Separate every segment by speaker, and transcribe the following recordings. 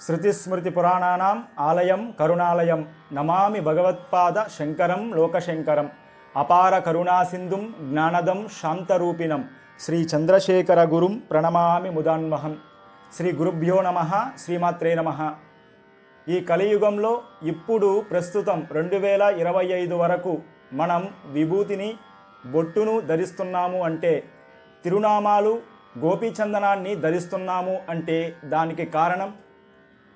Speaker 1: శృతిస్మృతి పురాణానాం ఆలయం కరుణాలయం నమామి భగవత్పాద శంకరం లోకశంకరం. అపార కరుణాసింధుం జ్ఞానదం శాంతరూపిణం శ్రీ చంద్రశేఖర గురుం ప్రణమామి ముదాన్మహం. శ్రీ గురుభ్యో నమ శ్రీమాత్రే నమ. ఈ కలియుగంలో ఇప్పుడు ప్రస్తుతం రెండు వేల ఇరవై ఐదు వరకు మనం విభూతిని బొట్టును ధరిస్తున్నాము అంటే తిరునామాలు గోపీచందనాన్ని ధరిస్తున్నాము అంటే దానికి కారణం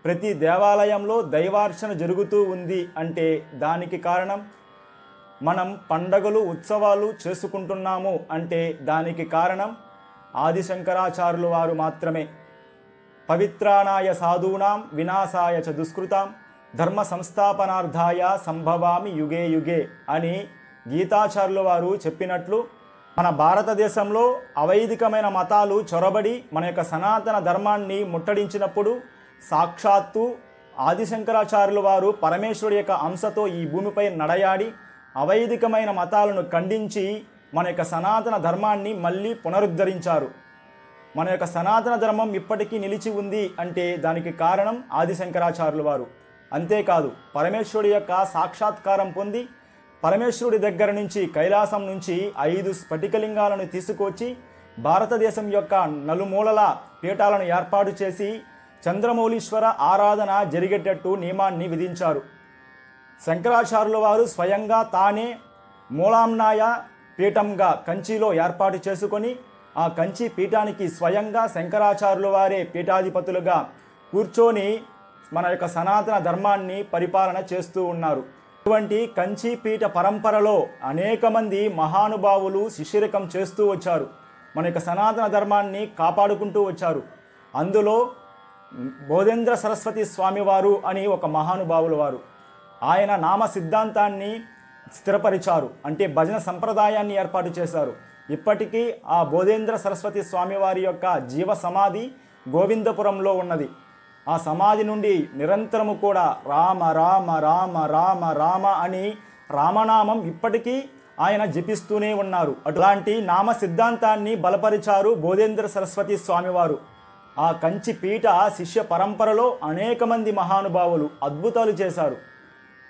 Speaker 1: ప్రతి దేవాలయంలో దైవార్చన జరుగుతూ ఉంది అంటే దానికి కారణం మనం పండగలు ఉత్సవాలు చేసుకుంటున్నాము అంటే దానికి కారణం ఆదిశంకరాచార్యులు వారు మాత్రమే. పవిత్రాణాయ సాధూనాం వినాశాయ చ దుష్కృతాం ధర్మ సంస్థాపనార్థాయ సంభవామి యుగే యుగే అని గీతాచార్యుల వారు చెప్పినట్లు మన భారతదేశంలో అవైదికమైన మతాలు చొరబడి మన యొక్క సనాతన ధర్మాన్ని ముట్టడించినప్పుడు సాక్షాత్తు ఆదిశంకరాచార్యుల వారు పరమేశ్వరుడి యొక్క అంశతో ఈ భూమిపై నడయాడి అవైదికమైన మతాలను ఖండించి మన యొక్క సనాతన ధర్మాన్ని మళ్ళీ పునరుద్ధరించారు. మన యొక్క సనాతన ధర్మం ఇప్పటికీ నిలిచి ఉంది అంటే దానికి కారణం ఆదిశంకరాచార్యుల వారు. అంతేకాదు పరమేశ్వరుడి యొక్క సాక్షాత్కారం పొంది పరమేశ్వరుడి దగ్గర నుంచి కైలాసం నుంచి ఐదు స్ఫటికలింగాలను తీసుకొచ్చి భారతదేశం యొక్క నలుమూలల పీఠాలను ఏర్పాటు చేసి చంద్రమౌళీశ్వర ఆరాధన జరిగేటట్టు నియమాన్ని విధించారు. శంకరాచార్యుల వారు స్వయంగా తానే మూలాంనాయ పీఠంగా కంచిలో ఏర్పాటు చేసుకొని ఆ కంచి పీఠానికి స్వయంగా శంకరాచార్యుల వారే పీఠాధిపతులుగా కూర్చొని మన యొక్క సనాతన ధర్మాన్ని పరిపాలన చేస్తూ ఉన్నారు. ఇటువంటి కంచి పీఠ పరంపరలో అనేక మంది మహానుభావులు శిష్యరికం చేస్తూ వచ్చారు. మన యొక్క సనాతన ధర్మాన్ని కాపాడుకుంటూ వచ్చారు. అందులో బోధేంద్ర సరస్వతి స్వామివారు అని ఒక మహానుభావులు వారు. ఆయన నామ సిద్ధాంతాన్ని స్థిరపరిచారు. అంటే భజన సంప్రదాయాన్ని ఏర్పాటు చేశారు. ఇప్పటికీ ఆ బోధేంద్ర సరస్వతి స్వామివారి యొక్క జీవ సమాధి గోవిందపురంలో ఉన్నది. ఆ సమాధి నుండి నిరంతరము కూడా రామ రామ రామ రామ రామ అని రామనామం ఇప్పటికీ ఆయన జపిస్తూనే ఉన్నారు. అట్లాంటి నామ సిద్ధాంతాన్ని బలపరిచారు బోధేంద్ర సరస్వతి స్వామివారు. ఆ కంచి పీఠ శిష్య పరంపరలో అనేక మంది మహానుభావులు అద్భుతాలు చేశారు.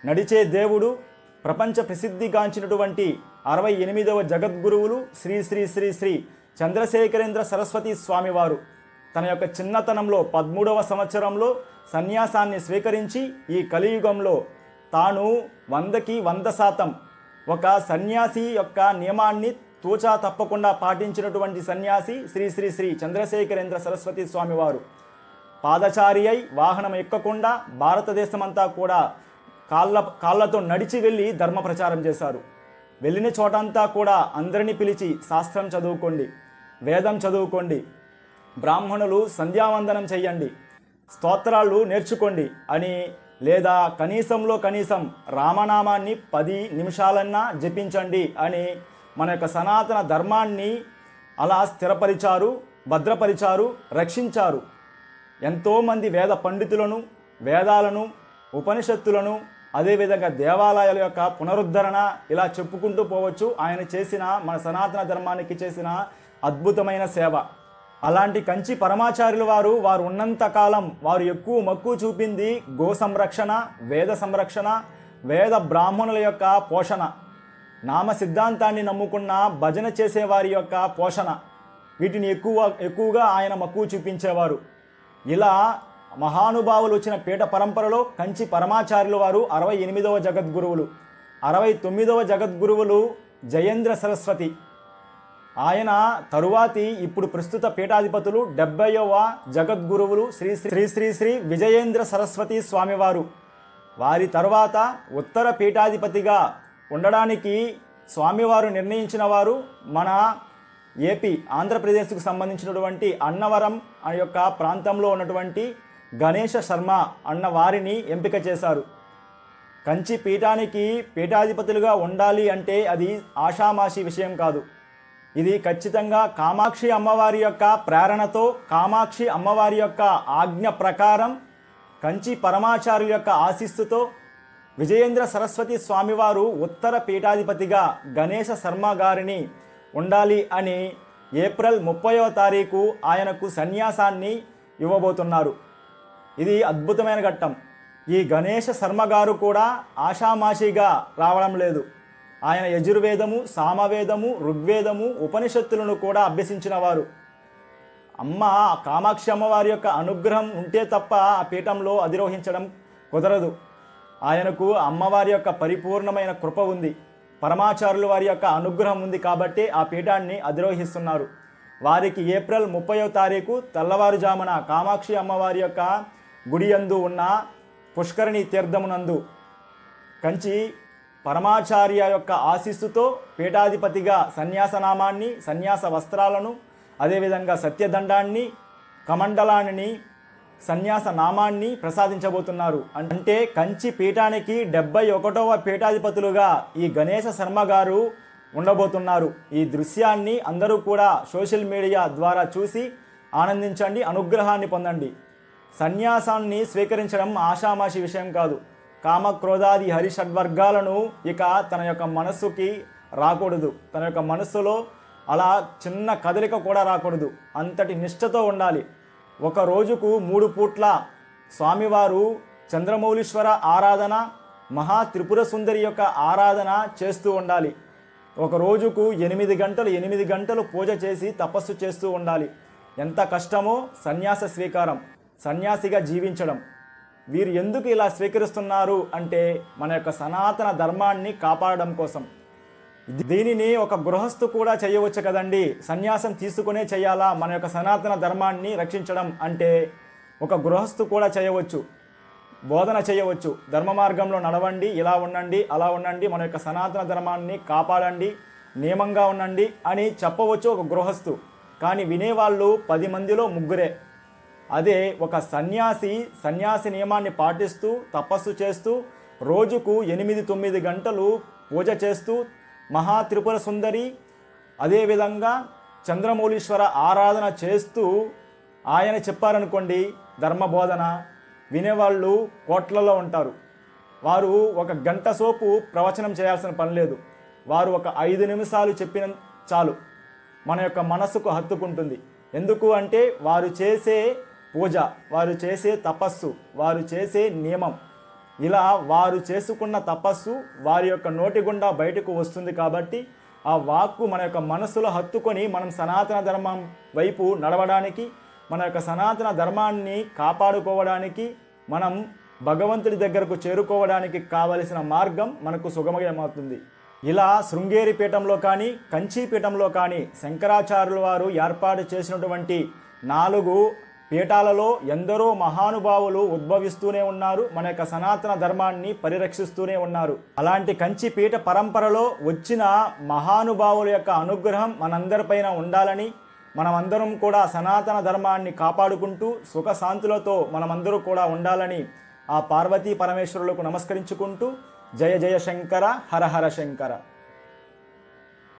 Speaker 1: నడిచే దేవుడు ప్రపంచ ప్రసిద్ధిగాంచినటువంటి అరవై ఎనిమిదవ జగద్గురువులు శ్రీ శ్రీ శ్రీ శ్రీ చంద్రశేఖరేంద్ర సరస్వతి స్వామివారు. తన యొక్క చిన్నతనంలో పదమూడవ సంవత్సరంలో సన్యాసాన్ని స్వీకరించి ఈ కలియుగంలో తాను వందకి వంద శాతం ఒక సన్యాసి యొక్క నియమాన్ని తూచా తప్పకుండా పాటించినటువంటి సన్యాసి శ్రీ శ్రీ శ్రీ చంద్రశేఖరేంద్ర సరస్వతి స్వామివారు పాదచారి అయి వాహనం ఎక్కకుండా భారతదేశమంతా కూడా కాళ్ళ కాళ్ళతో నడిచి వెళ్ళి ధర్మ ప్రచారం చేశారు. వెళ్ళిన చోటంతా కూడా అందరినీ పిలిచి శాస్త్రం చదువుకోండి వేదం చదువుకోండి బ్రాహ్మణులు సంధ్యావందనం చేయండి స్తోత్రాలు నేర్చుకోండి అని లేదా కనీసంలో కనీసం రామనామాన్ని పది నిమిషాలన్నా జపించండి అని మన యొక్క సనాతన ధర్మాన్ని అలా స్థిరపరిచారు భద్రపరిచారు రక్షించారు. ఎంతోమంది వేద పండితులను వేదాలను ఉపనిషత్తులను అదేవిధంగా దేవాలయాల యొక్క పునరుద్ధరణ ఇలా చెప్పుకుంటూ పోవచ్చు. ఆయన చేసిన మన సనాతన ధర్మానికి చేసిన అద్భుతమైన సేవ. అలాంటి కంచి పరమాచార్యుల వారు వారు ఉన్నంతకాలం వారు ఎక్కువ మక్కువ చూపింది గో సంరక్షణ వేద సంరక్షణ వేద బ్రాహ్మణుల యొక్క పోషణ. నామ సిద్ధాంతాన్ని నమ్ముకున్న భజన చేసేవారి యొక్క పోషణ. వీటిని ఎక్కువ ఎక్కువగా ఆయన మక్కువ చూపించేవారు. ఇలా మహానుభావులు వచ్చిన పీఠ పరంపరలో కంచి పరమాచార్యుల వారు అరవై ఎనిమిదవ జగద్గురువులు. అరవై తొమ్మిదవ జగద్గురువులు జయేంద్ర సరస్వతి. ఆయన తరువాతి ఇప్పుడు ప్రస్తుత పీఠాధిపతులు డెబ్బైవ జగద్గురువులు శ్రీ శ్రీ శ్రీ శ్రీ విజయేంద్ర సరస్వతి స్వామివారు. వారి తరువాత ఉత్తర పీఠాధిపతిగా ఉండడానికి స్వామివారు నిర్ణయించిన వారు మన ఏపీ ఆంధ్రప్రదేశ్కు సంబంధించినటువంటి అన్నవరం ఆ యొక్క ప్రాంతంలో ఉన్నటువంటి గణేష శర్మ అన్న వారిని ఎంపిక చేశారు. కంచి పీఠానికి పీఠాధిపతులుగా ఉండాలి అంటే అది ఆషామాషి విషయం కాదు. ఇది ఖచ్చితంగా కామాక్షి అమ్మవారి యొక్క ప్రేరణతో కామాక్షి అమ్మవారి యొక్క ఆజ్ఞ ప్రకారం కంచి పరమాచార్యు యొక్క ఆశీస్సుతో విజయేంద్ర సరస్వతి స్వామివారు ఉత్తర పీఠాధిపతిగా గణేశ శర్మ గారిని ఉండాలి అని ఏప్రిల్ ముప్పైవ తారీఖు ఆయనకు సన్యాసాన్ని ఇవ్వబోతున్నారు. ఇది అద్భుతమైన ఘట్టం. ఈ గణేష శర్మ గారు కూడా ఆషామాషిగా రావడం లేదు. ఆయన యజుర్వేదము సామవేదము ఋగ్వేదము ఉపనిషత్తులను కూడా అభ్యసించిన వారు. అమ్మ కామాక్షి అమ్మవారి యొక్క అనుగ్రహం ఉంటే తప్ప ఆ పీఠంలో అధిరోహించడం కుదరదు. ఆయనకు అమ్మవారి యొక్క పరిపూర్ణమైన కృప ఉంది. పరమాచారులు వారి యొక్క అనుగ్రహం ఉంది కాబట్టి ఆ పీఠాన్ని అధిరోహిస్తున్నారు. వారికి ఏప్రిల్ ముప్పయో తారీఖు తెల్లవారుజామున కామాక్షి అమ్మవారి యొక్క గుడియందు ఉన్న పుష్కరిణి తీర్థమునందు కంచి పరమాచార్య యొక్క ఆశీస్సుతో పీఠాధిపతిగా సన్యాసనామాన్ని సన్యాస వస్త్రాలను అదేవిధంగా సత్యదండాన్ని కమండలాన్ని సన్యాస నామాన్ని ప్రసాదించబోతున్నారు. అంటే కంచి పీఠానికి డెబ్బై ఒకటవ పీఠాధిపతులుగా ఈ గణేశ శర్మ గారు ఉండబోతున్నారు. ఈ దృశ్యాన్ని అందరూ కూడా సోషల్ మీడియా ద్వారా చూసి ఆనందించండి అనుగ్రహాన్ని పొందండి. సన్యాసాన్ని స్వీకరించడం ఆషామాషి విషయం కాదు. కామక్రోధాది హరి షడ్వర్గాలను ఇక తన యొక్క మనస్సుకి రాకూడదు. తన యొక్క మనస్సులో అలా చిన్న కదలిక కూడా రాకూడదు. అంతటి నిష్ఠతో ఉండాలి. ఒక రోజుకు మూడు పూట్ల స్వామివారు చంద్రమౌళీశ్వర ఆరాధన మహా త్రిపుర సుందరి యొక్క ఆరాధన చేస్తూ ఉండాలి. ఒక రోజుకు ఎనిమిది గంటలు ఎనిమిది గంటలు పూజ చేసి తపస్సు చేస్తూ ఉండాలి. ఎంత కష్టమో సన్యాస స్వీకారం సన్యాసిగా జీవించడం. వీరు ఎందుకు ఇలా స్వీకరిస్తున్నారు అంటే మన యొక్క సనాతన ధర్మాన్ని కాపాడడం కోసం. దీనిని ఒక గృహస్థు కూడా చేయవచ్చు కదండి. సన్యాసం తీసుకునే చేయాలా? మన యొక్క సనాతన ధర్మాన్ని రక్షించడం అంటే ఒక గృహస్థు కూడా చేయవచ్చు. బోధన చేయవచ్చు. ధర్మ మార్గంలో నడవండి ఇలా ఉండండి అలా ఉండండి మన యొక్క సనాతన ధర్మాన్ని కాపాడండి నియమంగా ఉండండి అని చెప్పవచ్చు ఒక గృహస్థు. కానీ వినేవాళ్ళు పది మందిలో ముగ్గురే. అదే ఒక సన్యాసి సన్యాసి నియమాన్ని పాటిస్తూ తపస్సు చేస్తూ రోజుకు ఎనిమిది తొమ్మిది గంటలు పూజ చేస్తూ మహా త్రిపుర సుందరి. అదేవిధంగా చంద్రమౌళీశ్వర ఆరాధన చేస్తూ ఆయన చెప్పారనుకోండి ధర్మబోధన వినేవాళ్ళు కోట్లలో ఉంటారు. వారు ఒక గంట సోపు ప్రవచనం చేయాల్సిన పని లేదు. వారు ఒక ఐదు నిమిషాలు చెప్పిన చాలు. మన యొక్క మనస్సుకు హత్తుకుంటుంది. ఎందుకు అంటే వారు చేసే పూజ వారు చేసే తపస్సు వారు చేసే నియమం. ఇలా వారు చేసుకున్న తపస్సు వారి యొక్క నోటి గుండా బయటకు వస్తుంది కాబట్టి ఆ వాక్కు మన యొక్క మనసులో హత్తుకొని మనం సనాతన ధర్మం వైపు నడవడానికి మన యొక్క సనాతన ధర్మాన్ని కాపాడుకోవడానికి మనం భగవంతుడి దగ్గరకు చేరుకోవడానికి కావలసిన మార్గం మనకు సుగమయమవుతుంది ఇలా శృంగేరి పీఠంలో కానీ కంచి పీఠంలో కానీ శంకరాచార్యుల వారు ఏర్పాటు చేసినటువంటి నాలుగు పీఠాలలో ఎందరో మహానుభావులు ఉద్భవిస్తూనే ఉన్నారు మన యొక్క సనాతన ధర్మాన్ని పరిరక్షిస్తూనే ఉన్నారు. అలాంటి కంచి పీఠ పరంపరలో వచ్చిన మహానుభావుల యొక్క అనుగ్రహం మనందరిపైన ఉండాలని మనమందరం కూడా సనాతన ధర్మాన్ని కాపాడుకుంటూ సుఖశాంతులతో మనమందరూ కూడా ఉండాలని ఆ పార్వతీ పరమేశ్వరులకు నమస్కరించుకుంటూ జయ జయ శంకర హర హర శంకర.